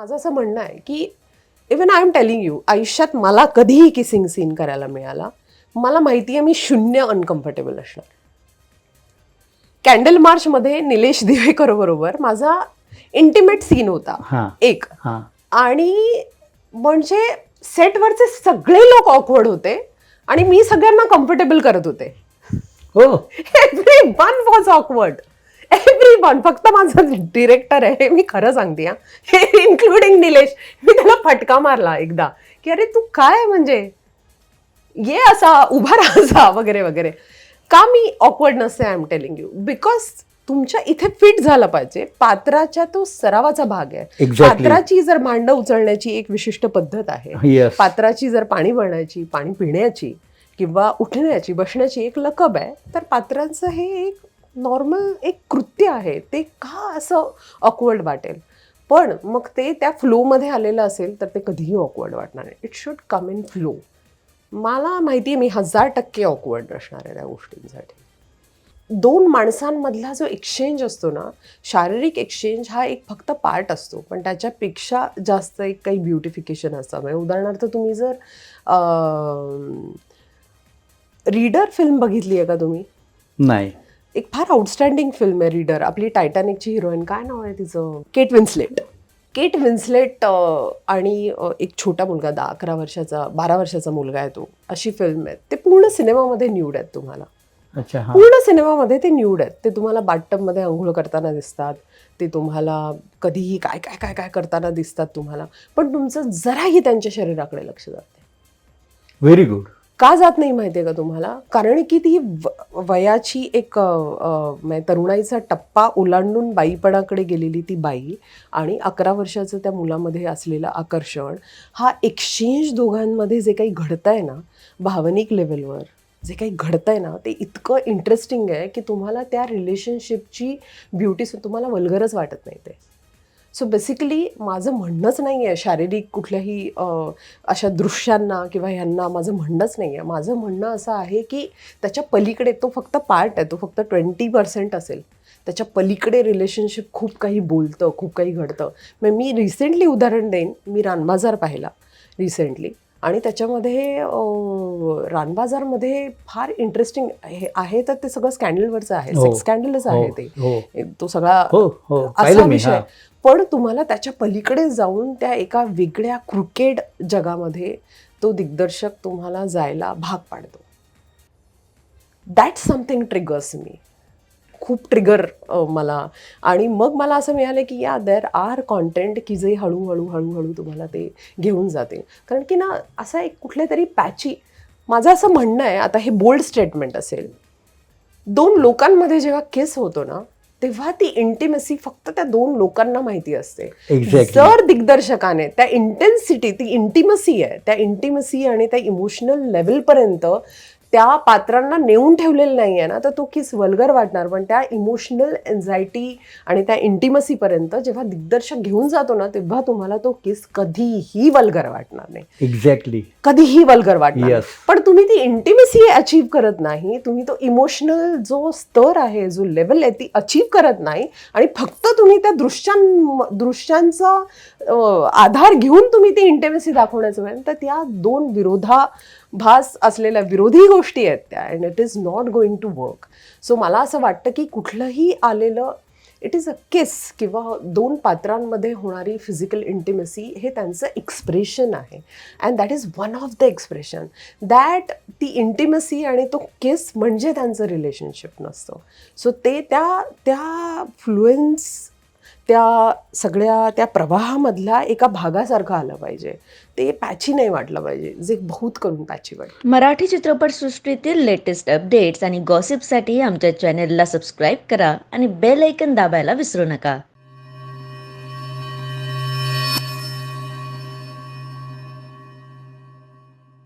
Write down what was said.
माझं असं म्हणणं आहे की even I am telling you आयुष्यात मला कधीही किसिंग सीन करायला मिळाला मला माहिती आहे मी शून्य अनकम्फर्टेबल असणार. कॅन्डल मार्चमध्ये निलेश दिवेकर बरोबर माझा इंटिमेट सीन होता हा. एक. हा. आणि म्हणजे सेटवरचे सगळे लोक ऑकवर्ड होते आणि मी सगळ्यांना कम्फर्टेबल करत होते. हो. Every one was awkward every one फक्त माझा डिरेक्टर आहे मी खरं सांगते हा. इन्क्लुडिंग निलेश मी त्याला फटका मारला एकदा की अरे तू काय म्हणजे? ये असा उभा राहायचा वगैरे वगैरे. का मी ऑकवर्ड नसते I am telling you because तुमच्या इथे फिट झालं पाहिजे. पात्राच्या तो सरावाचा भाग आहे. Exactly. पात्राची जर मांड उचलण्याची एक विशिष्ट पद्धत आहे येस पात्राची जर पाणी भरण्याची पाणी पिण्याची किंवा उठण्याची बसण्याची एक लकब आहे तर पात्रांचं हे एक नॉर्मल एक कृत्य आहे. ते का असं ऑकवर्ड वाटेल? पण मग ते त्या फ्लोमध्ये आलेलं असेल तर ते कधीही ऑकवर्ड वाटणार नाही. It should come in flow मला माहिती आहे मी हजार टक्के ऑकवर्ड असणार आहे त्या गोष्टींसाठी. दोन माणसांमधला जो एक्सचेंज असतो ना शारीरिक एक्सचेंज हा एक फक्त पार्ट असतो. पण त्याच्यापेक्षा जास्त एक काही ब्युटिफिकेशन असतं. म्हणजे उदाहरणार्थ तुम्ही जर रीडर फिल्म बघितली आहे का तुम्ही? नाही. एक फार आउटस्टँडिंग फिल्म आहे रीडर आपली टायटॅनिकची हिरोईन काय नाव आहे तिचं? केट विन्सलेट केट विन्सलेट आणि एक छोटा मुलगा दहा अकरा वर्षाचा बारा वर्षाचा मुलगा आहे तो. अशी फिल्म आहे. ते पूर्ण सिनेमामध्ये न्यूड आहेत तुम्हाला. अच्छा पूर्ण सिनेमामध्ये ते न्यूड आहेत. ते तुम्हाला बाथटबमध्ये आंघोळ करताना दिसतात. ते तुम्हाला कधीही काय काय काय काय करताना दिसतात तुम्हाला. पण तुमचं जराही त्यांच्या शरीराकडे लक्ष जात व्हेरी गुड का जात नाही माहिती आहे का तुम्हाला? कारण की ती व- वयाची एक म्हणजे तरुणाईचा टप्पा ओलांडून बाईपणाकडे गेलेली ती बाई आणि अकरा वर्षाचं त्या मुलामध्ये असलेलं आकर्षण हा एक्सचेंज दोघांमध्ये जे काही घडतंय ना भावनिक लेवलवर जे काही घडतंय ना ते इतकं इंटरेस्टिंग आहे की तुम्हाला त्या रिलेशनशिपची ब्युटी तुम्हाला वल्गरच वाटत नाही ते. सो बेसिकली माझं म्हणणंच नाही आहे शारीरिक कुठल्याही अशा दृश्यांना किंवा ह्यांना माझं म्हणणंच नाही आहे माझं म्हणणं असं आहे की त्याच्या पलीकडे तो फक्त पार्ट आहे तो फक्त ट्वेंटी पर्सेंट असेल. त्याच्या पलीकडे रिलेशनशिप खूप काही बोलतं खूप काही घडतं. मग मी रिसेंटली उदाहरण देईन मी रानबाजार पाहिला रिसेंटली आणि त्याच्यामध्ये रानबाजारमध्ये फार इंटरेस्टिंग आहे तर ते सगळं स्कॅन्डलवरचं आहे. हो. सेक्स स्कॅन्डलच आहे ते. हो. तो सगळा हो हो. असा विषय. हा. पण तुम्हाला त्याच्या पलीकडे जाऊन त्या एका वेगळ्या क्रिकेट जगामध्ये तो दिग्दर्शक तुम्हाला जायला भाग पाडतो. दॅट समथिंग ट्रिगर्स मी खूप ट्रिगर मला. आणि मग मला असं मिळालं की या देर आर कॉन्टेंट की जे हळूहळू हळूहळू तुम्हाला ते घेऊन जाते. कारण की ना असा एक कुठल्या तरी पॅची माझं असं म्हणणं आहे आता हे बोल्ड स्टेटमेंट असेल. दोन लोकांमध्ये जेव्हा केस होतो ना तेव्हा ती इंटिमेसी फक्त त्या दोन लोकांना माहिती असते Exactly. जर दिग्दर्शकाने त्या इंटेन्सिटी ती इंटिमसी आहे त्या इंटिमसी आणि त्या इमोशनल लेवलपर्यंत त्या पात्रांना नेऊन ठेवलेलं नाही आहे ना तर तो किस वल्गर वाटणार. पण त्या इमोशनल एन्झायटी आणि त्या इंटिमसीपर्यंत जेव्हा दिग्दर्शक घेऊन जातो ना तेव्हा तुम्हाला तो किस कधीही वल्गर वाटणार नाही. एक्झॅक्टली कधीही वल्गर वाटणार. पण तुम्ही ती इंटिमेसी अचीव करत नाही तुम्ही तो इमोशनल जो स्तर आहे जो लेवल आहे ती अचीव करत नाही आणि फक्त तुम्ही त्या दृश्यां दृश्यांचा आधार घेऊन तुम्ही ती इंटिमेसी दाखवण्याचं तर त्या दोन भास असलेल्या विरोधी गोष्टी आहेत त्या and it is not going to work so मला असं वाटतं की कुठलंही आलेलं इट इज अ किस किंवा दोन पात्रांमध्ये होणारी फिजिकल इंटिमसी हे त्यांचं एक्सप्रेशन आहे. And that is one of the expression that ती इंटिमसी आणि तो किस म्हणजे त्यांचं रिलेशनशिप नसतं. सो ते त्या त्या फ्लुएन्स त्या सगळ्या त्या प्रवाहामधला एका भागासारखं आलं पाहिजे. ते पॅची नाही वाटलं पाहिजे. जे बहुत करून पॅची वाट मराठी चित्रपटसृष्टीतील लेटेस्ट अपडेट्स आणि गॉसिपसाठी आमच्या चॅनेलला सबस्क्राईब करा आणि बेल ऐकन दाबायला विसरू नका.